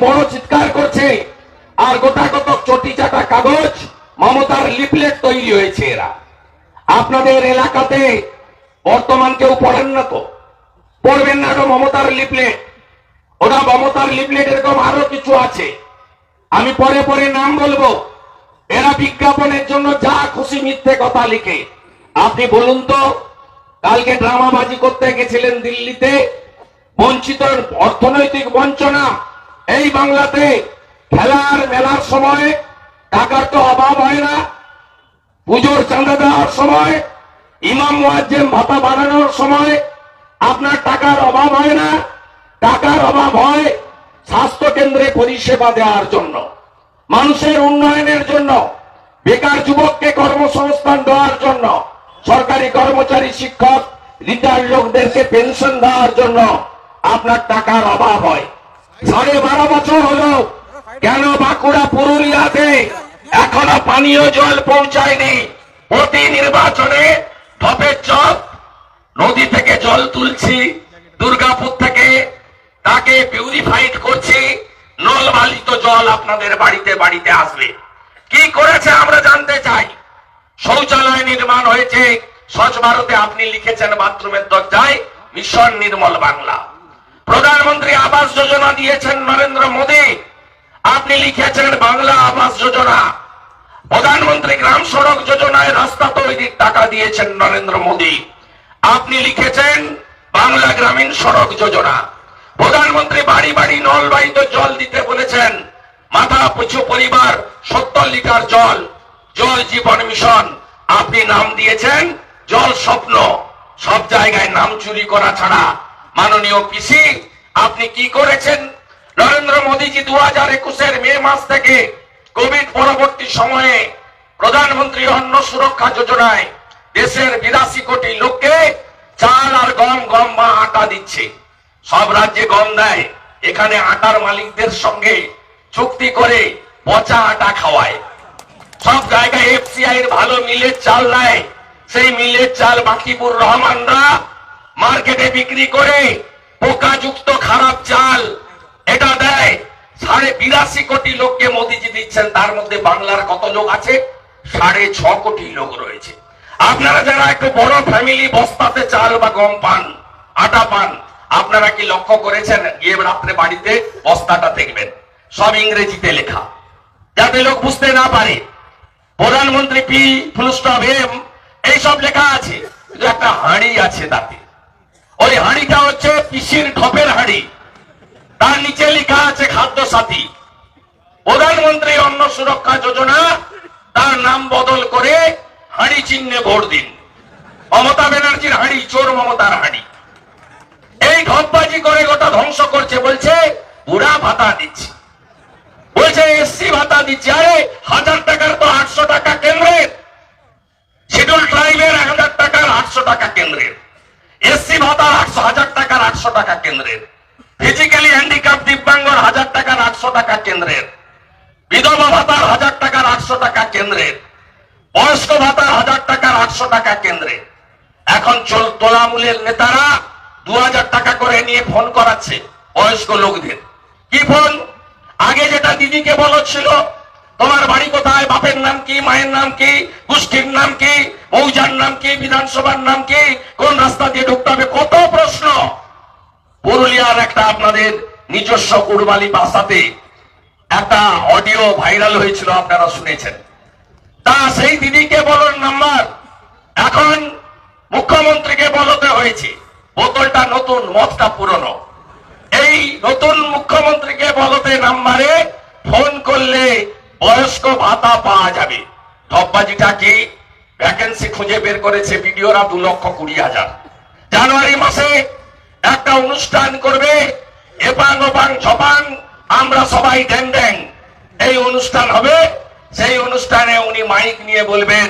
বড় চিৎকার করছে। আর গোটা কত চটি চাটা কাগজ, মমতার লিফলেট তৈরি হয়েছে এরা। আপনাদের এলাকাতে বর্তমান কেউ পড়েন না তো? পড়বেন না তো মমতার লিফলেট। ওটা মমতার লিফলেট এরকম আরও কিছু আছে। আমি পরে পরে নাম বলব। এরা বিজ্ঞাপনের জন্য যা খুশি মিথ্যে কথা লিখে। আপনি বলুন তো, কালকে ড্রামাবাজি করতে গেছিলেন দিল্লিতে বঞ্চিত অর্থনৈতিক বঞ্চনা এই বাংলাতে খেলার মেলার সময় টাকার তো অভাব হয় না। পুজোর চাঁদা দেওয়ার সময়, ইমাম মুয়াজ্জেম ভাতা বাড়ানোর সময় আপনার টাকার অভাব হয় না। টাকার অভাব হয় স্বাস্থ্য কেন্দ্রে পরিষেবা দেওয়ার জন্য, মানুষের উন্নয়নের জন্য, বেকার যুবককে কর্মসংস্থান দেওয়ার জন্য, সরকারি কর্মচারী, শিক্ষক রিটায়ার্ড লোকদেরকে পেনশন দেওয়ার জন্য আপনার টাকার অভাব হয়। সাড়ে বারো বছর হলো। কেন বাঁকুড়া, পুরুলিয়াতে এখনও পানীয় জল পৌঁছায়নি? প্রতি নির্বাচনে ঢপের চপ, নদী থেকে জল তুলছি, দুর্গাপুর থেকে তাকে পিউরিফাইড করছি, নলবালিত জল আপনাদের বাড়িতে বাড়িতে আসবে। কি করেছে আমরা জানতে চাই। শৌচালয় নির্মাণ হয়েছে। স্বচ্ছ ভারতে আপনি লিখেছেন বাথরুমের দরজায়, মিশন নির্মল বাংলা। প্রধানমন্ত্রী আবাস যোজনা দিয়েছেন নরেন্দ্র মোদী। আপনি লিখেছেন বাংলা আবাস যোজনা। প্রধানমন্ত্রী গ্রাম সড়ক যোজনায় রাস্তা তৈরির টাকা দিয়েছেন নরেন্দ্র মোদী। আপনি লিখেছেন বাংলা গ্রামীণ সড়ক যোজনা। প্রধানমন্ত্রী বাড়ি বাড়ি নলবাহিত জল দিতে বলেছেন। মাথা পিছু পরিবার, সত্তর লিটার জল জল জীবন মিশন। আপনি নাম দিয়েছেন জল স্বপ্ন। সব জায়গায় নাম চুরি করা ছাড়া মাননীয় পিসি, আপনি কি করেছেন? নরেন্দ্র মোদীজি দু হাজার একুশের মে মাস থেকে কোভিড পরবর্তী সময়ে প্রধানমন্ত্রী অন্ন সুরক্ষা যোজনায় দেশের বিরাশি কোটি লোককে চাল আর গম গম বা আটা দিচ্ছে। সব রাজ্যে গম দেয়। এখানে আটার মালিকদের সঙ্গে চুক্তি করে পচা আটা খাওয়ায়। সব জায়গায় এফসিআই এর ভালো মিলের চাল নেয় সেই মিলের চাল বাকিবুর রহমানরা মার্কেটে বিক্রি করে পোকাযুক্ত খারাপ চাল, এটা দেয়। সাড়ে বিরাশি কোটি লোককে মোদিজি দিচ্ছেন, তার মধ্যে বাংলার কত লোক আছে? সাড়ে ছ কোটি লোক রয়েছে। আপনারা যারা একটু বড় ফ্যামিলি বস্তাতে চাল বা গম পান, আটা পান, আপনারা কি লক্ষ্য করেছেন? গিয়ে রাত্রে বাড়িতে বস্তাটা দেখবেন। সব ইংরেজিতে লেখা। যাতে লোক বুঝতে না পারে। প্রধানমন্ত্রী পি ফুলস্টপ এম, এইসব লেখা আছে। একটা হাঁড়ি আছে তাতে। ওই হাঁড়িটা হচ্ছে পিসির ঢপের হাঁড়ি। তার নিচে লেখা আছে খাদ্য সাথী প্রধানমন্ত্রী অন্ন সুরক্ষা যোজনা, তার নাম বদল করে হাঁড়ি চিহ্নে ভোট দিন। মমতা ব্যানার্জির হাঁড়ি, চোর মমতার হাঁড়ি। এই ঢপবাজি করে গোটা ধ্বংস করছে, বলছে, বুড়া ভাতা দিচ্ছে। বলছে, এসসি ভাতা দিচ্ছে। আরে, হাজার টাকার তো আটশো টাকা কেন্দ্রের। শিডিউল ট্রাইবের এক হাজার টাকার আটশো টাকা কেন্দ্রের। এসসি ভাতার আটশো, হাজার টাকার আটশো টাকা কেন্দ্রের। ফিজিক্যালি হ্যান্ডিক্যাপ দিব্যাঙ্গর হাজার টাকার আটশো টাকা কেন্দ্রের। বিধবা ভাতার হাজার টাকার আটশো টাকা কেন্দ্রের। বয়স্ক ভাতার হাজার টাকার আটশো টাকা কেন্দ্রে এখন চল তোলামূলের নেতারা দু হাজার টাকা করে নিয়ে ফোন করাচ্ছে বয়স্ক লোকদের। কি ফোন? আগে যেটা দিদিকে বলছিল তোমার বাড়ি কোথায়? বাপের নাম কি? মায়ের নাম কি? গোষ্ঠীর নাম কি? মৌজার নাম কি? বিধানসভার নাম কি? কোন রাস্তা দিয়ে ঢুকতে হবে? কত প্রশ্ন। পুরুলিয়ার একটা আপনাদের নিজস্ব কুড়বালি ভাষাতে একটা অডিও ভাইরাল হয়েছিল, আপনারা শুনেছেন। তা সেই দিদিকে বলুন নাম্বার। এখন মুখ্যমন্ত্রীকে বলতে হয়েছে। বোতলটা নতুন মতটা পুরনো। এই নতুন মুখ্যমন্ত্রীকে বলতে নাম্বারে ফোন করলে বয়স্ক ভাতা পাওয়া যাবে। ঠপবাজিটা কি? ভ্যাকেন্সি খুঁজে বের করেছে বিডিওরা দু লক্ষ কুড়ি হাজার। জানুয়ারি মাসে একটা অনুষ্ঠান করবে, এপাং ওপাং ছপাং আমরা সবাই ড্যাং ড্যাং এই অনুষ্ঠান হবে, সেই অনুষ্ঠানে উনি মাইক নিয়ে বলবেন,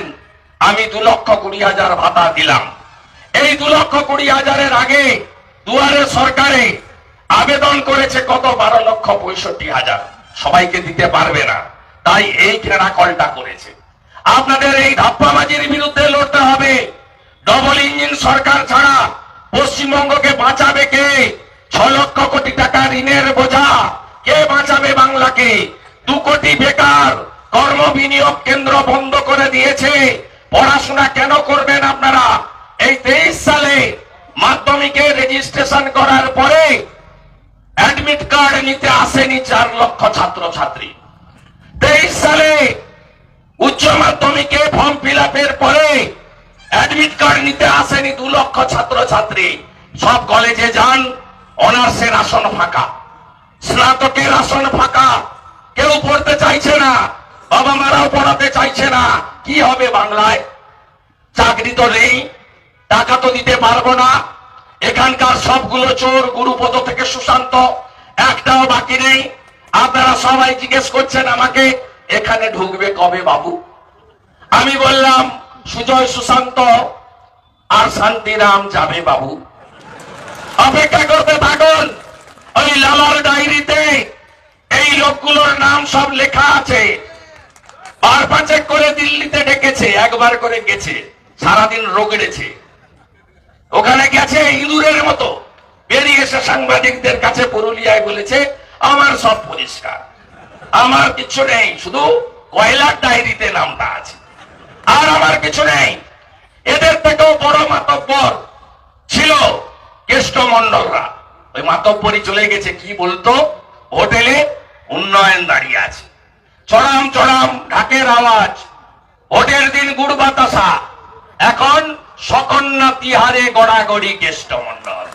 আমি দু লক্ষ কুড়ি হাজার ভাতা দিলাম। এই দু লক্ষ কুড়ি হাজারের আগে দুয়ারে সরকারে আবেদন করেছে কত? বারো লক্ষ পঁয়ষট্টি হাজার। সবাইকে দিতে পারবে না। তাই এই কলটা করেছে। আপনাদের এই ধাপ্পাবাজির বিরুদ্ধে লড়তে হবে। ডবল ইঞ্জিন সরকার ছাড়া পশ্চিমবঙ্গকে বাঁচাবে কে? ছ লক্ষ কোটি টাকা ঋণের বোঝা। কে বাঁচাবে বাংলাকে? দু কোটি বেকার কর্ম বিনিয়োগ কেন্দ্র বন্ধ করে দিয়েছে। পড়াশোনা কেন করবেন আপনারা? এই তেইশ সালে মাধ্যমিকে রেজিস্ট্রেশন করার পরে অ্যাডমিট কার্ড নিতে আসেনি চার লক্ষ ছাত্র ছাত্রী তেইশ সালে উচ্চ মাধ্যমিকে ফর্ম ফিল পরে অ্যাডমিট কার্ড নিতে আসেনি দু লক্ষ ছাত্র ছাত্রী সব কলেজে যান অনার্সের আসন ফাঁকা। স্নাতকের আসন ফাঁকা। কেউ পড়তে চাইছে না, বাবা মারাও পড়াতে চাইছে না। কি হবে বাংলায়? চাকরি তো নেই, টাকা তো দিতে পারব না। এখানকার সবগুলো চোর, গুরুপদ থেকে সুশান্ত, একটাও বাকি নেই। আপনারা সবাই জিজ্ঞেস করছেন আমাকে, এখানে ঢুকবে কবে বাবু? আমি বললাম, সুজয় সুশান্ত আর শান্তিরাম যাবে বাবু। অপেক্ষা করতে থাকুন, ওই লালার ডায়েরিতে এই লোকগুলোর নাম সব লেখা আছে। বার পাঁচেক করে দিল্লিতে ডেকেছে, একবার করে গেছে, সারাদিন রোগড়েছে। ওখানে গেছে ইঁদুরের মতো। বেরিয়ে এসে সাংবাদিকদের কাছে পুরুলিয়ায় বলেছে আমার সব পরিষ্কার। আমার কিছু নেই, শুধু কয়লার ডায়েরিতে নামটা আছে। আর আমার কিছু নেই। এদের থেকেও বড় মাতব্বর ছিল কেষ্টমন্ডলরা ওই মাতব্বরই চলে গেছে, কি বলতো? হোটেলে উন্নয়ন দাঁড়িয়ে আছে। চড়াম চড়াম, ঢাকের আওয়াজ। ভোটের দিন গুড় বাতাসা। এখন সকন্যা তিহারে গড়াগড়ি কেষ্টমন্ডল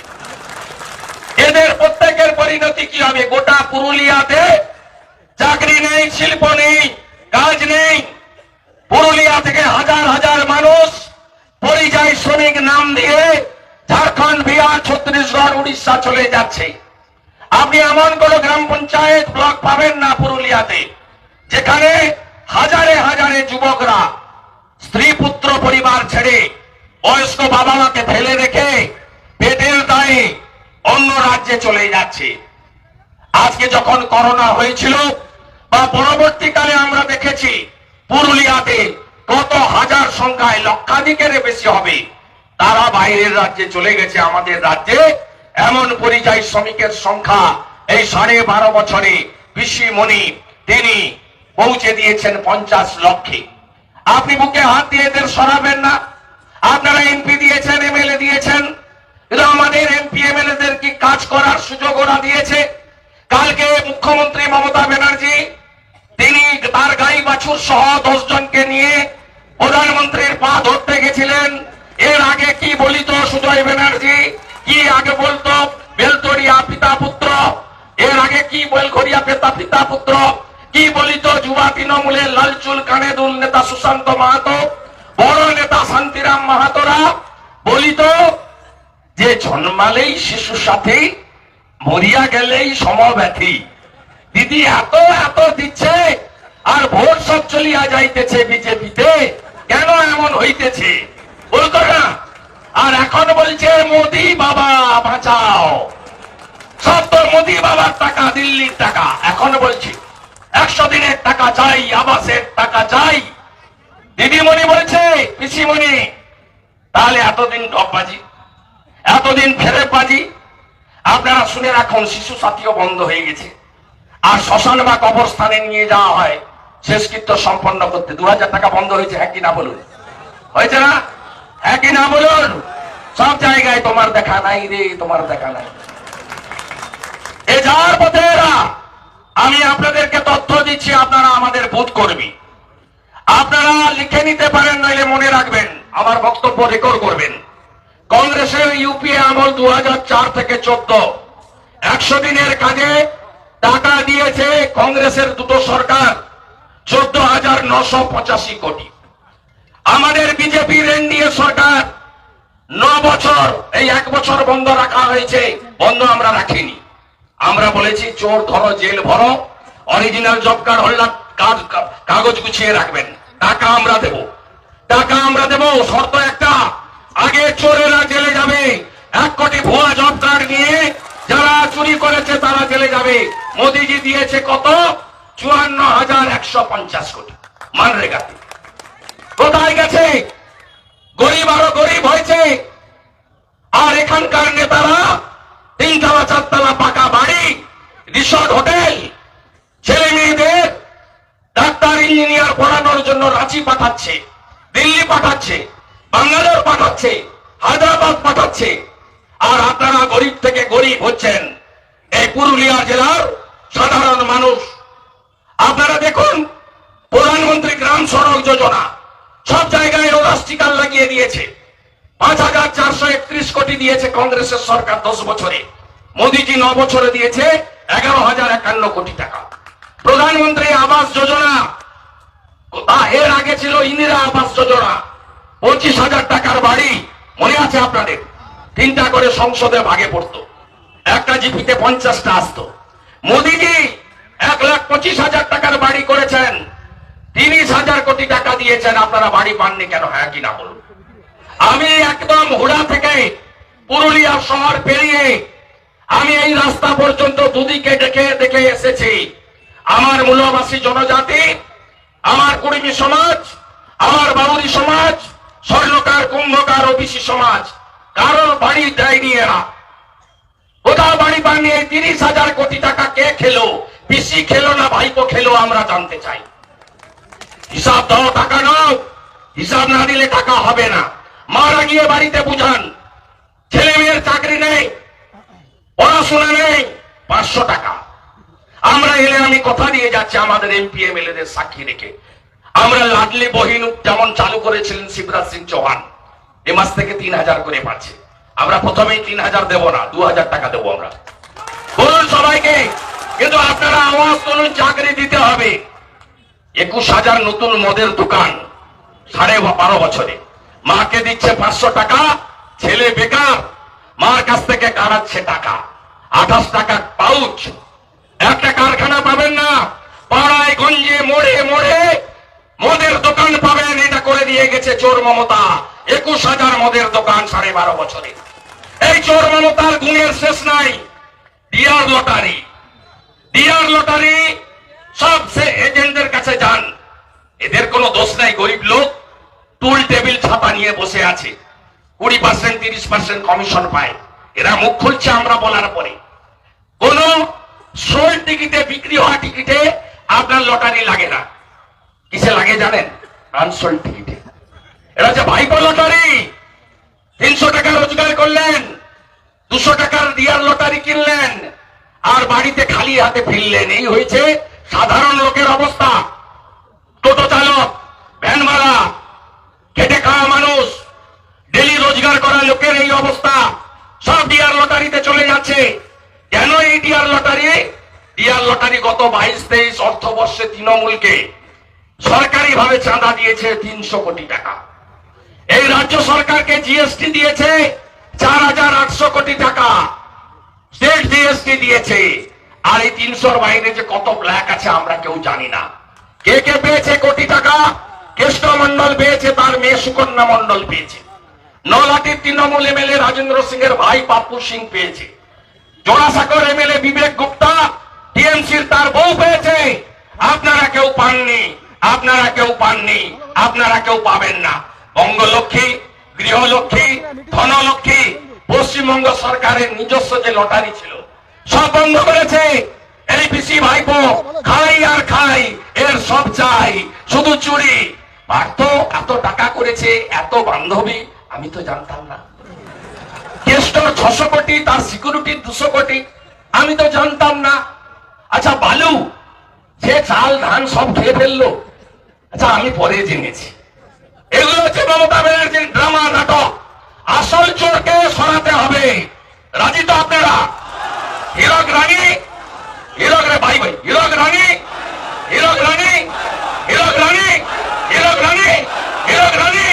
এদের প্রত্যেকের পরিণতি কি হবে? গোটা পুরুলিয়াতে চাকরি নেই, শিল্প নেই, কাজ নেই। পুরুলিয়া থেকে হাজার হাজার মানুষ পরিযায়ী শ্রমিক নাম দিয়ে ঝাড়খণ্ড, বিহার, ছত্তিশগড়, উড়িষ্যা চলে যাচ্ছে। আপনি এমন কোন গ্রাম পঞ্চায়েত ব্লক পাবেন না পুরুলিয়াতে, যেখানে হাজারে হাজারে যুবকরা স্ত্রী, পুত্র, পরিবার ছেড়ে বয়স্ক বাবা মাকে ফেলে রেখে পেটের দায়ে অন্য রাজ্যে চলে যাচ্ছে। আজকে যখন করোনা হয়েছিল, বা পরবর্তীকালে আমরা দেখেছি, পুরুলিয়াতে কত হাজার সংখ্যায় লক্ষাধিকের বেশি হবে। তারা বাইরের রাজ্যে চলে গেছে, আমাদের রাজ্যে। এমন পরিযায়ী শ্রমিকের সংখ্যা এই সাড়ে বারো বছরে পিসিমণি তিনি পৌঁছে দিয়েছেন পঞ্চাশ লক্ষে। আপনি বুকে হাত দিয়ে এদের সরাবেন না। আপনারা এমপি দিয়েছেন, এমএলএ দিয়েছেন। আমাদের এমপি কাজ করার সুযোগ ওরা দিয়েছে? কালকে মুখ্যমন্ত্রী মমতা ব্যানার্জি, তিনি তার গাই বাছুর সহ দশ নিয়ে প্রধানমন্ত্রীর পা ধরতে গেছিলেন। এর আগে কি বলিত সুজয় ব্যানার্জি? কি আগে বলতো, বেলতরিয়া পিতা পুত্র? এর আগে কি বেলঘরিয়া পেতা পিতা পুত্র? কি বলিত যুবা তৃণমূলের লালচুল কানে দুল নেতা সুশান্ত মাহাতো? বড় নেতা শান্তিরাম মাহাতোরা? বলিত জন্মালেই শিশুর সাথে, মরিয়া গেলেই সমব্যথী। দিদি এত এত দিচ্ছে, আর ভোট সব চলিয়া যাইতেছে বিজেপিতে, কেন এমন হইতেছে? বলতো না। আর এখন বলছে, মোদি বাবা, বাঁচাও। সব তো মোদি বাবার টাকা, দিল্লির টাকা। এখন বলছি, একশো দিনের টাকা চাই, আবাসের টাকা চাই। দিদিমণি বলছে, পিসিমণি, তাহলে এতদিন ডববাজি এতদিন ফেরে বাজি আপনারা শুনে রাখুন, শিশু সাথীও বন্ধ হয়ে গেছে। আর শ্মশান বা কবরস্থানে নিয়ে যাওয়া হয়, শেষকৃত্য সম্পন্ন করতে। দু হাজার টাকা বন্ধ হয়েছে হ্যাঁ কি না বলুন? হয়েছে না? হ্যাঁ কি না বলুন? সব জায়গায় তোমার দেখা নাই রে, তোমার দেখা নাই। এ যাওয়ার পথে এরা, আমি আপনাদেরকে তথ্য দিচ্ছি, আপনারা আমাদের বোধ কর্মী। আপনারা লিখে নিতে পারেন, নইলে মনে রাখবেন, আমার বক্তব্য রেকর্ড করবেন। কংগ্রেসের ইউপিএ আমল দুহাজার চার থেকে চোদ্দ। একশো দিনের কাজে টাকা দিয়েছে কংগ্রেসের দুটো সরকার, চোদ্দ হাজার নশো পঁচাশি কোটি। আমাদের বিজেপির এনডিএ সরকার, ন বছর, এই এক বছর বন্ধ রাখা হয়েছে, বন্ধ আমরা রাখিনি। আমরা বলেছি, চোর ধরো, জেল ভরো, অরিজিনাল জব কার্ড হল্লার কাগজ গুছিয়ে রাখবেন। টাকা আমরা দেব। টাকা আমরা দেব, শর্ত একটা আগে চোরেরা জেলে যাবে। এক কোটি ভুয়া জব কার্ড নিয়ে যারা চুরি করেছে তারা জেলে যাবে। মোদিজি দিয়েছে কত? চুয়ান্ন হাজার একশো পঞ্চাশ কোটি। মানরেগাতে কোথায় গেছে? গরিব আরও গরিব হয়েছে। আর এখানকার নেতারা তিনতলা চারতলা পাকা বাড়ি, রিসর্ট, হোটেল, ছেলে মেয়েদের ডাক্তার, ইঞ্জিনিয়ার পড়ানোর জন্য রাঁচি পাঠাচ্ছে, দিল্লি পাঠাচ্ছে। বাঙ্গালোর পাঠাচ্ছে, হায়দ্রাবাদ পাঠাচ্ছে। আর আপনারা গরিব থেকে গরিব হচ্ছেন। এই পুরুলিয়া জেলার সাধারণ মানুষ। আপনারা দেখুন, প্রধানমন্ত্রী গ্রাম সড়ক যোজনা সব জায়গায় ওরা স্টিকার লাগিয়ে দিয়েছে। পাঁচ হাজার চারশো একত্রিশ কোটি দিয়েছে কংগ্রেসের সরকার দশ বছরে। মোদিজি ন বছরে দিয়েছে এগারো হাজার একান্ন কোটি টাকা। প্রধানমন্ত্রী আবাস যোজনা এর আগে ছিল ইন্দিরা আবাস যোজনা। পঁচিশ হাজার টাকার বাড়ি মনে আছে আপনাদের? তিনটা করে সংসদে ভাগে পড়তো। একটা জিপিতে পঞ্চাশটা আসতো। মোদিজি এক লাখ পঁচিশ হাজার টাকার বাড়ি করেছেন। তিরিশ হাজার কোটি টাকা দিয়েছেন। আপনারা বাড়ি পাননি কেন? হ্যাঁ কিনা বলুন। আমি একদম হুড়া থেকে পুরুলিয়া শহর পেরিয়ে আমি এই রাস্তা পর্যন্ত দুদিকে দেখে দেখে এসেছি। আমার মূলবাসী জনজাতি, আমার কুড়িমি সমাজ, আমার বাউরি সমাজ স্বর্ণকার, কুম্ভকার ওবিসি সমাজ। কারোর বাড়ি দেয়নি এরা। কোথাও বাড়ি বানিয়ে তিরিশ হাজার কোটি টাকা কে খেলো? পিসি খেলো না ভাইপো খেলো আমরা জানতে চাই। হিসাব দাও টাকা নাও। হিসাব না দিলে টাকা হবে না। মারা গিয়ে বাড়িতে বুঝান। ছেলে মেয়ের চাকরি নেই, পড়াশোনা নেই, পাঁচশো টাকা। আমরা এলে আমি কথা দিয়ে যাচ্ছি আমাদের এমপি এমএলএ দের সাক্ষী রেখে। আমরা লাডলি বহিন যেমন চালু করেছিলেন শিবরাজ সিং চৌহান। এ মাস থেকে তিন হাজার করে পাচ্ছে। আমরা প্রথমেই তিন হাজার দেবো না, দু হাজার টাকা দেবো আমরা। বলুন সবাইকে, কিন্তু আপনারা আওয়াজ তুলুন, চাকরি দিতে হবে। একুশ হাজার নতুন মদের দোকান, সাড়ে বারো বছরে। মাকে দিচ্ছে পাঁচশো টাকা, ছেলে বেকার, মার কাছ থেকে কাড়াচ্ছে টাকা। আঠাশ টাকা পাউচ। একটা কারখানা পাবেন না, পাড়ায় গঞ্জে মোড়ে মোড়ে মদের দোকান পাবেন, এটা করে দিয়ে গেছে চোর মমতা। একুশ হাজার মদের দোকান সাড়ে বারো বছরে। এই চোর মমতার গুণের শেষ নাই। Dear lottery. ডিয়ার লটারি, সব সে এজেন্টদের কাছে যান। এদের কোনো দোষ নাই, গরিব লোক। টুল টেবিল ছাপা নিয়ে বসে আছে। কুড়ি পার্সেন্ট, তিরিশ পার্সেন্ট কমিশন পায়। এরা মুখ খুলছে আমরা বলার পরে। কোন সোল টিকিটে, বিক্রি হওয়া টিকিটে আপনার লটারি লাগে না। কিসে লাগে জানেন আনসোল টিকিটে। এটা হচ্ছে ভাইপো লটারি তিনশো টাকা রোজগার করলেন, দুশো টাকার দিয়ার লটারি কিনলেন, আর বাড়িতে খালি হাতে ফিরলেন। এই হয়েছে সাধারণ লোকের অবস্থা। টোটো চালক, ভ্যান ভ্যানওয়ালা খেটে খাওয়া মানুষ, ডেলি রোজগার করা লোকের এই অবস্থা। সব ডিয়ার লটারিতে চলে যাচ্ছে। কেন এই ডিয়ার লটারি? ডিয়ার লটারি গত বাইশ তেইশ অর্থবর্ষে তৃণমূলকে সরকারি ভাবে চাঁদা দিয়েছে তিনশো কোটি টাকা। এই রাজ্য সরকারকে জিএসটি দিয়েছে চার হাজার আটশো কোটি টাকা। স্টেট জিএসটি দিয়েছে। আর এই তিনশোর বাইরে যে কত ব্ল্যাক আছে আমরা কেউ জানি না। কে কে পেয়েছে কোটি টাকা? কেষ্ট মন্ডল পেয়েছে, তার মেয়ে সুকন্যা মন্ডল পেয়েছে। নলাটির তৃণমূল এমএলএ রাজেন্দ্র সিং এর ভাই পাপ্পু সিং পেয়েছে। জোড়াসাগর এমএলএ বিবেক গুপ্তা, টিএমসির তার বউ পেয়েছে। আপনারা কেউ পাননি। আপনারা কেউ পাননি, আপনারা কেউ পাবেন না। বঙ্গলক্ষ্মী, গৃহলক্ষ্মী, ধনলক্ষ্মী, পশ্চিমবঙ্গ সরকারের নিজস্ব যে লটারি ছিল, সব বন্ধ করেছে। এই পিসি খাই আর খাই, এর সব চাই, শুধু চুরি। পার্থ এত টাকা করেছে, এত বান্ধবী, আমি তো জানতাম না। কেষ্টর ছশো কোটি, তার সিকিউরিটি দুশো কোটি, আমি তো জানতাম না। আচ্ছা বালু সে চাল ধান সব খেয়ে ফেলল আচ্ছা আমি পরে জেনেছি। এগুলো হচ্ছে মমতা ব্যানার্জির ড্রামা নাটক। আসল চোরকে সরাতে হবে। রাজি তো আপনারা? হিরক রানী? হিরক রে ভাই ভাই হিরক রানী? হিরক রানী? হিরক রানী? হিরক রানী? হিরক রানী?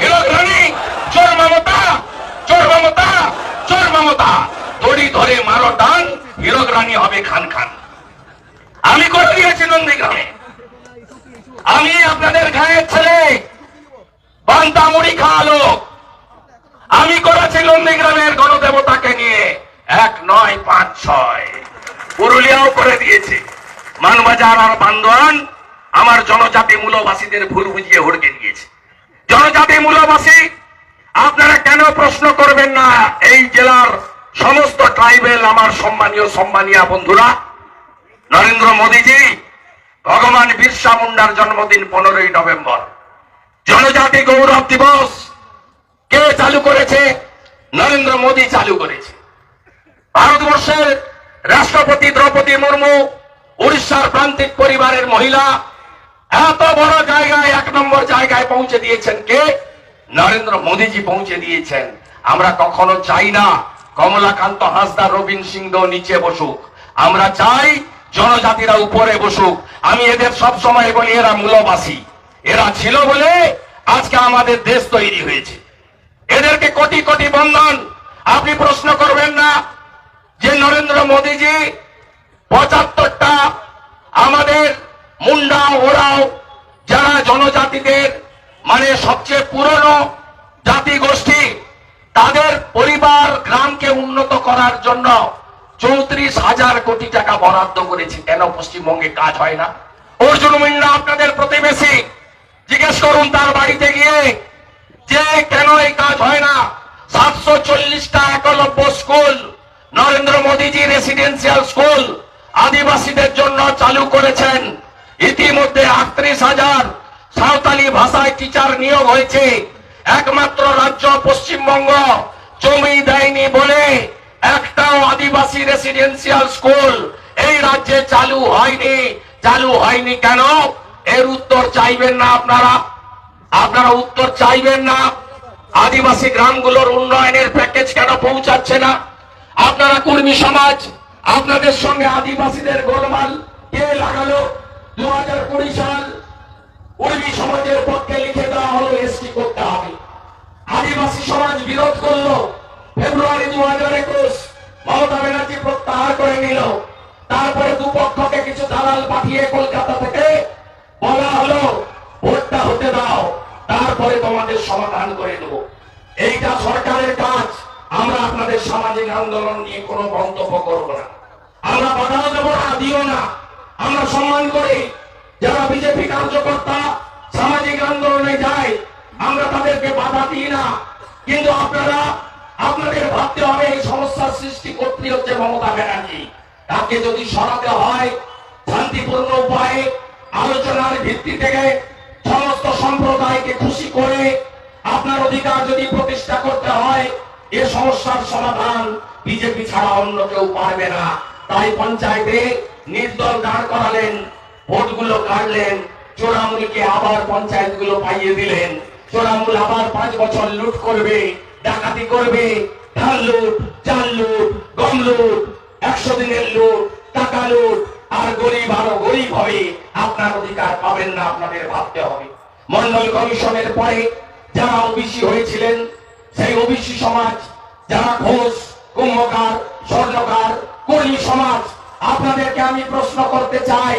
হিরক রানী? চোর মমতা? চোর মমতা? চোর মমতা? দড়ি ধরে মারো টান। হিরক রানী হবে খান খান। আমি করে দিয়েছি নন্দীগ্রামে? আমি আপনাদের গায়ের ছেলে। বান্তা মুড়ি খাওয়া লোক। আমি করেছি নন্দীগ্রামের গণদেবতাকে নিয়ে। এক নয়, পাঁচ ছয়। পুরুলিয়াও করে দিয়েছে। মানবাজার আর বান্দোয়ান আমার জনজাতি মূলবাসীদের ভুল বুঝিয়ে হড়কে দিয়েছে জনজাতি মূলবাসী, আপনারা কেন প্রশ্ন করবেন না? এই জেলার সমস্ত ট্রাইবেল, আমার সম্মানীয় সম্মানীয় বন্ধুরা, নরেন্দ্র মোদীজি ভগবান বিরসা মুন্ডার জন্মদিন পনেরোই নভেম্বর। জনজাতি গৌরব দিবস। কে চালু করেছে? নরেন্দ্র মোদী চালু করেছে। ভারতবর্ষের রাষ্ট্রপতি দ্রৌপদী মুর্মু, উড়িষ্যার প্রান্তিক পরিবারের মহিলা, এত বড় জায়গায়, এক নম্বর জায়গায় পৌঁছে দিয়েছেন কে? নরেন্দ্র মোদীজি পৌঁছে দিয়েছেন। আমরা কখনো চাই না, কমলাকান্ত হাসদা রবীন সিংহ নিচে বসুক। আমরা চাই জনজাতিরা উপরে বসুক। আমি এদের সব সময় বলি, এরা মূলবাসী। এরা ছিল বলে আজকে আমাদের দেশ তৈরি হয়েছে। এদেরকে কোটি কোটি বন্ধন। আপনি প্রশ্ন করবেন না যে নরেন্দ্র মোদীজি পঁচাত্তরটা আমাদের মুন্ডা, ওরাও যারা জনজাতিদের মানে সবচেয়ে পুরনো জাতি গোষ্ঠী তাদের পরিবার, গ্রামকে উন্নত করার জন্য চৌত্রিশ হাজার কোটি টাকা বরাদ্দ করেছে। কেন পশ্চিমবঙ্গে কাজ হয় না? অর্জুন মুন্ডা আপনাদের প্রতিবেশী। জিজ্ঞেস করুন তার বাড়িতে গিয়ে যে কেন এই কাজ হয় না? সাতশো চল্লিশটা Eklavya school, Narendra Modiji residential school আদিবাসীদের জন্য চালু করেছেন। ইতিমধ্যে আটত্রিশ হাজার সাঁওতালি ভাষায় টিচার নিয়োগ হয়েছে। একমাত্র রাজ্য পশ্চিমবঙ্গ জমি দেয়নি বলে একটাও আদিবাসী রেসিডেন্সিয়াল স্কুল এই রাজ্যে চালু হয়নি। চালু হয়নি কেন? এর উত্তর চাইবেন না আপনারা। আপনারা উত্তর চাইবেন না। আদিবাসী গ্রামগুলোর উন্নয়নের প্যাকেজ কেন পৌঁছাচ্ছে না? আপনারা কর্মী সমাজ, আপনাদের সঙ্গে আদিবাসীদের গোলমাল কে লাগালো? দু হাজার কুড়ি সাল কর্মী সমাজের পক্ষে লিখে দেওয়া হলো, এসটি করতে হবে। আদিবাসী সমাজ বিরোধ করল। ফেব্রুয়ারি দু হাজার একুশ মমতা ব্যানার্জি প্রত্যাহার করে নিল। তারপরে দুপক্ষকে কিছু দালাল পাঠিয়ে কলকাতা থেকে বলা হলো, ভোটটা হতে দাও, তারপরে তোমাদের সমাধান করে দেব। এইটা সরকারের কাজ। আমরা আপনাদের সামাজিক আন্দোলন নিয়ে কোনো মন্তব্য করব না। আমরা বাধাও দেবো না, দিও না। আমরা সম্মান করি। যারা বিজেপি কার্যকর্তা সামাজিক আন্দোলনে যায়, আমরা তাদেরকে বাধা দিই না। কিন্তু আপনারা আপনাদের ভাবতে হবে এই সমস্যার সৃষ্টি করতে হচ্ছে মমতা ব্যানার্জি। তাকে যদি সরাতে হয়, শান্তিপূর্ণ উপায়ে আলোচনার ভিত্তি থেকে সমস্ত সম্প্রদায়কে খুশি করে আপনার অধিকার যদি প্রতিষ্ঠা করতে হয়, এ সমস্যার সমাধান বিজেপি ছাড়া অন্য কেউ পারবে না। তাই পঞ্চায়েতে নির্দল দাঁড় করালেন, ভোটগুলো কাটলেন, চোরামুলকে আবার পঞ্চায়েতগুলো পাইয়ে দিলেন। চোরামুল আবার পাঁচ বছর লুট করবে। ডাকাতি করবে। ধান লুট চাল লুট, গম লুট, একশো দিনের লুট, টাকা লুট। আর গরিব আরও গরিব হবে, আপনার অধিকার পাবেন না, আপনাদের ভাবতে হবে। মন্ডল কমিশনের পরে যারা ওবিসি হয়েছিলেন, সেই ওবিসি সমাজ, যারা ঘোষ, কুম্ভকার, স্বর্ণকার, কর্মী সমাজ, আপনাদেরকে আমি প্রশ্ন করতে চাই,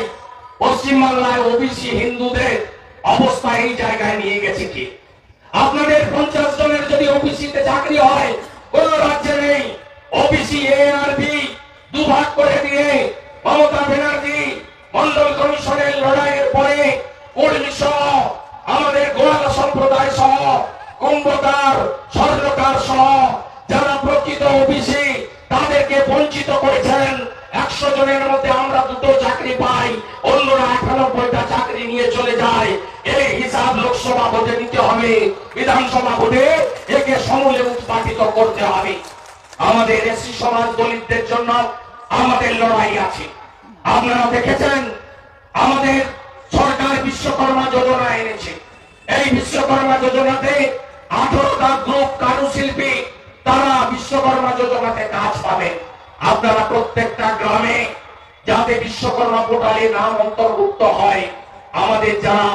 পশ্চিমবাংলায় ওবিসি হিন্দুদের অবস্থা এই জায়গায় নিয়ে গেছে কি? আপনাদের পঞ্চাশ জনের যদি ওবিসিতে চাকরি হয়, কোন রাজ্যে নেই। ওবিসি এ আর বি দুভাগ করে দিয়ে মমতা ব্যানার্জি মন্ডল কমিশনের লড়াইয়ের পরে কর্মী সহ, আমাদের গোয়াল সম্প্রদায় সহ, কুম্ভকার হবে বিধানসভা ভোটে একে সমূলে উৎপাদিত করতে হবে। আমাদের এসি সমাজ দলিতদের জন্য আমাদের লড়াই আছে। আপনারা দেখেছেন, আমাদের সরকার বিশ্বকর্মা যোজনা এনেছে। এই বিশ্বকর্মা যোজনাতে আঠারোটা গ্রুপ কারুশিল্পী তারা বিশ্বকর্মা যোজনাতে কাজ পাবেন। আপনারা প্রত্যেকটা গ্রামে যাতে বিশ্বকর্মা পোর্টালে নাম অন্তর্ভুক্ত হয়, আমাদের যারা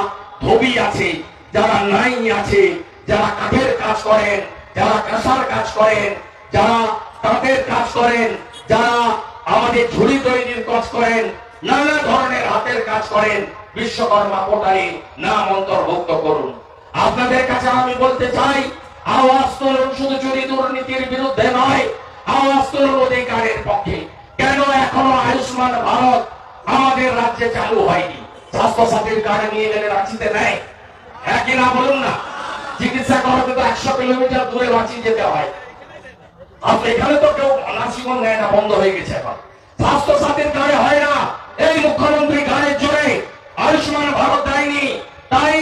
ধবি আছে যারা নাই আছে, যারা কাঠের কাজ করেন, যারা কাঁসার কাজ করেন, যারা তাঁতের কাজ করেন, যারা আমাদের ঝুড়ি তৈরির কাজ করেন, নানা ধরনের হাতের কাজ করেন, বিশ্বকর্মা পোর্টালে নাম অন্তর্ভুক্ত করুন। আপনাদের কাছে আমি বলতে চাই, আওয়াজ তুলুন শুধু চুরি দুর্নীতির বিরুদ্ধে নয়, আওয়াজ তুলুন অধিকারের পক্ষে। কেন এখনও আয়ুষ্মান ভারত আমাদের রাজ্যে চালু হয়নি? স্বাস্থ্য সাথীর কার্ড নিয়ে গেলে রাঁচিতে নেয়? হ্যাঁ কিনা বলুন না? চিকিৎসা করাতে তো একশো কিলোমিটার দূরে রাঁচি যেতে হয়। আপনি এখানে তো কেউ নার্সিংহোম নেয় না, বন্ধ হয়ে গেছে এখন। স্বাস্থ্য সাথীর কার্ডে হয় না। এই মুখ্যমন্ত্রী গাড়ির জোরে। আয়ুষ্মান ভারত দেয়নি। তাই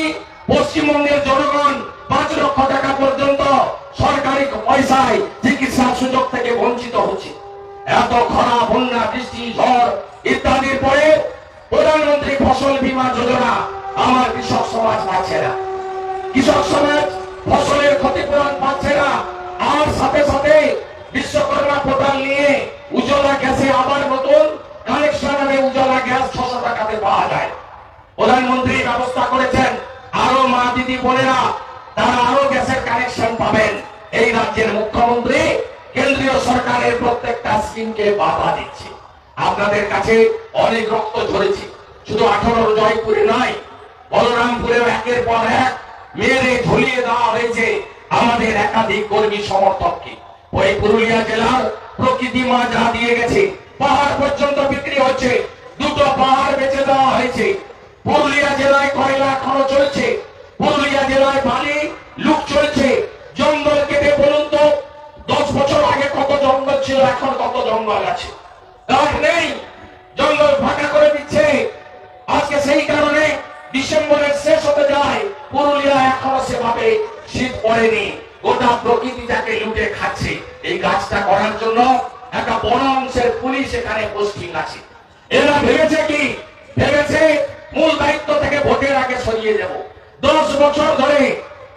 পশ্চিমবঙ্গের জনগণ পাঁচ লক্ষ টাকা পর্যন্ত সরকারি পয়সায় চিকিৎসার সুযোগ থেকে বঞ্চিত হচ্ছে। এত খরা, বন্যা, বৃষ্টি, ঝড় ইত্যাদির পরে প্রধানমন্ত্রী ফসল বীমা যোজনা আমার কৃষক সমাজ পাচ্ছে না। কৃষক সমাজ ফসলের ক্ষতিপূরণ পাচ্ছে না। আর সাথে সাথে বিশ্বকর্মা পোর্টাল নিয়ে উজ্জ্বলা গ্যাসে আবার নতুন কানেকশন হবে উজ্জ্বলা গ্যাস ছশো টাকাতে পাওয়া যায়। প্রধানমন্ত্রী ব্যবস্থা করেছেন। আরও মা দিদি বোনেরা, তারা আরও গ্যাসের কানেকশন পাবেন। এই রাজ্যের মুখ্যমন্ত্রী কেন্দ্রীয় সরকারের প্রত্যেকটা স্কিমকে বাধা দিচ্ছে। আপনাদের কাছে অনেক রক্ত ঝরেছে। শুধু আঠারোর জয়পুরে নয় বলরামপুরেও একের পর এক মেরে ঝুলিয়ে দেওয়া হয়েছে আমাদের একাধিক কর্মী সমর্থককে। ওই পুরুলিয়া জেলার প্রকৃতি মা যা দিয়ে গেছে, পাহাড় পর্যন্ত বিক্রি হচ্ছে, দুটো পাহাড় বেচে দেওয়া হয়েছে। পুরুলিয়া জেলায় কয়লা এখনও চলছে পুরুলিয়া জেলায় বালি লুক চলছে, জঙ্গল কেটে বলুন তো, দশ বছর আগে কত জঙ্গল ছিল, এখন কত জঙ্গল আছে? নেই, জঙ্গল ফাঁকা করে দিচ্ছে। আজকে সেই কারণে ডিসেম্বরের শেষ হতে যায় পুরুলিয়া এখনও সেভাবে শীত পড়েনি। গোটা প্রকৃতি যাকে লুটে খাচ্ছে। এই কাজটা করার জন্য একটা বড় অংশের পুলিশ এখানে পোস্টিং আছে। এরা ভেবেছে কি? ভেবেছে মূল দায়িত্ব থেকে ভোটের আগে সরিয়ে দেব। দশ বছর ধরে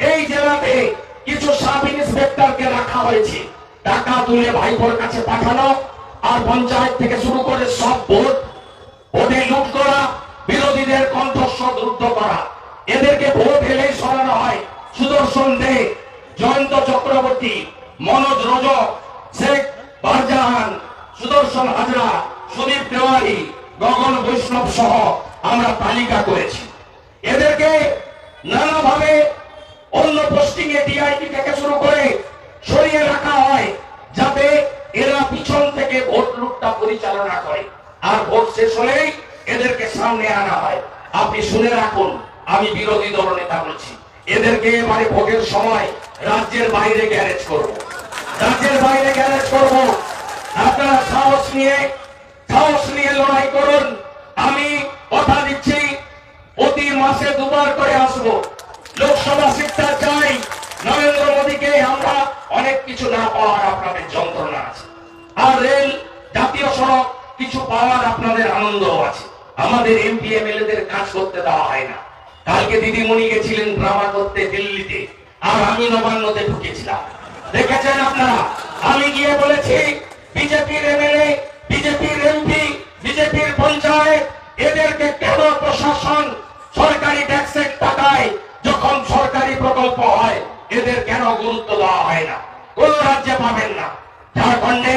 এই জেলাতে কিছু সাব ইন্সপেক্টরকে রাখা হয়েছে। টাকা তুলে ভাইপোর কাছে পাঠানো আর পঞ্চায়েত থেকে শুরু করে সব ভোট। ভোটে লুট করা বিরোধীদের কণ্ঠস্বর রুদ্ধ করা। এদেরকে ভোট এলেই সরানো হয়। সুদর্শন দে, জয়ন্ত চক্রবর্তী, মনোজ রজক, শেখ বারজাহান, সুদর্শন হাজরা, সুদীপ তেওয়ারি, গগন বৈষ্ণব সহ আমরা তালিকা করেছি। এদেরকে নানাভাবে অন্য পোস্টিং এ ডিআইটি থেকে শুরু করে সরিয়ে রাখা হয়, যাতে এরা পিছন থেকে ভোট লুটটা পরিচালনা করে। আর ভোট শেষ হলেই এদেরকে সামনে আনা হয়। আপনি শুনে রাখুন, আমি বিরোধী দল নেতা বলছি। এদেরকে এবারে ভোটের সময় রাজ্যের বাইরে গ্যারেজ করব। রাজ্যের বাইরে গ্যারেজ করব। আপনারা সাহস নিয়ে সাহস নিয়ে লড়াই করুন। আমি কথা দিচ্ছি, প্রতি মাসে দুবার করে আসব। লোকসভা সিটটা চাই। নরেন্দ্র মোদীকে আমরা অনেক কিছু না পাওয়ার আপনাদের যন্ত্রণা আছে। আর রেল, জাতীয় সড়ক, কিছু পাওয়ার আপনাদের আনন্দ আছে। আমাদের এমপি এমএলএ দের কাজ করতে দেওয়া হয় না। কালকে দিদিমণি গেছিলেন ড্রামা করতে দিল্লিতে, আর আমি নবান্নতে ঢুকেছিলাম। দেখেছেন আপনারা? আমি গিয়ে বলেছি, বিজেপির এমএলএ বিজেপির এমপি বিজেপির পঞ্চায়েত, এদেরকে কেন প্রশাসন সরকারি ট্যাক্সের টাকায় যখন সরকারি প্রকল্প হয়, এদের কেন গুরুত্ব দেওয়া হয় না? কোন রাজ্যে পাবেন না। ঝাড়খণ্ডে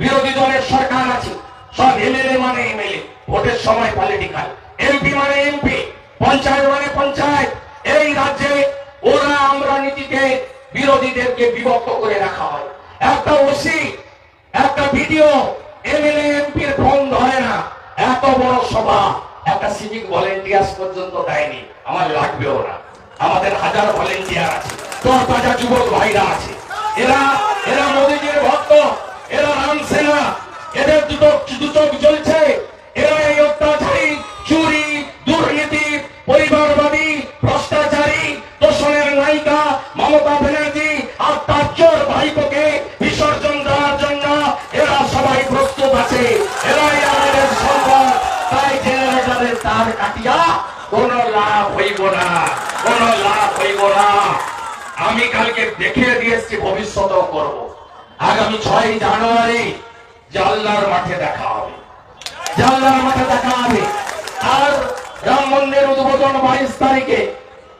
বিরোধী দলের সরকার আছে, সব এমএলএ মানে এমএলএ ভোটের সময় পলিটিক্যাল এমপি মানে এমপি পঞ্চায়েত মানে পঞ্চায়েত। এই রাজ্যে ওরা আমরা নীতিতে বিরোধীদেরকে বিভক্ত করে রাখা হয়। একটা ওসি, একটা ভিডিও এমএলএ, এমপির ফোন ধরে না। এত বড় সভা, একটা সিভিক ভলেন্টিয়ার্স পর্যন্ত দেয়নি। আমার লাগবেও না। আমাদের হাজার ভলেন্টিয়ার আছে। তোর তাজা যুবক ভাইরা আছে। এরা এরা মোদীজির ভক্ত, এরা রাম সেনা এদের দুটো দুটো চলছে। আমি কালকে দেখিয়ে দিয়েছি, ভবিষ্যতেও করব। আগামী ছয় জানুয়ারি জাল্লার মাঠে দেখা হবে। জাল্লার মাঠে দেখা হবে। আর রাম মন্দির উদ্বোধন বাইশ তারিখে,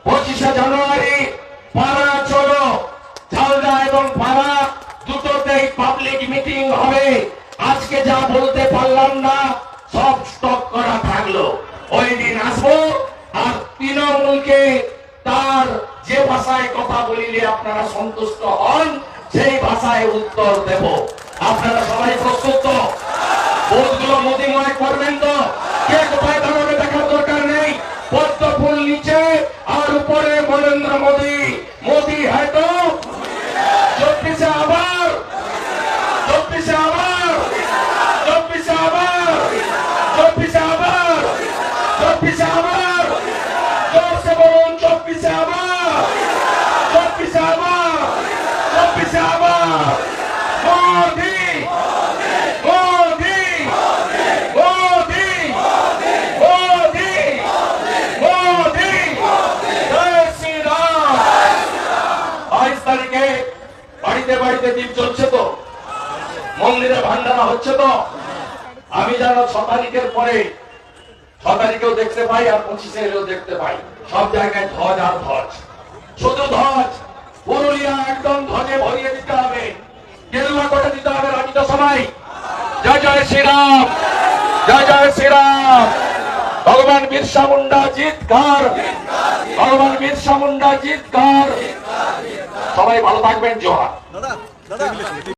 পঁচিশে জানুয়ারি, পাড়া চলো। ঝালদা এবং পাড়া দুটোতেই পাবলিক মিটিং হবে। আজকে যা বলতে পারলাম না, সব স্টক করা থাকল। ওই দিন আসব, আর তৃণমূলকে তার ভাষায় কথা বলিলে আপনারা সন্তুষ্ট হন, সেই ভাষায় উত্তর দেব। আপনারা সবাই প্রস্তুত? তো ভোটগুলো মোদিময় করবেন তো? কে কোথায় দাঁড়াবে দেখার দরকার নেই? পদ্ম ফুল নিচে আর উপরে বাড়িতে দিন চলছে তো? মন্দিরে ভান্ডারা হচ্ছে তো? আমি জানো ছ তারিখের পরে, ছ তারিখেও দেখতে পাই আর পঁচিশে এলেও দেখতে পাই। সব জায়গায় ধ্বজ আর ধ্বজ। শুধু ধ্বজ। পুরুলিয়া একদম ধ্বজে ভরিয়ে দিতে হবে। কেরলা করে দিতে হবে রাজিত সবাই। জয় জয় শ্রীরাম। জয় জয় শ্রীরাম। ভগবান বিরসা মুন্ডা জিত কর ভগবান বিরসা মুন্ডা জিত কর সবাই ভালো থাকবেন জোহার।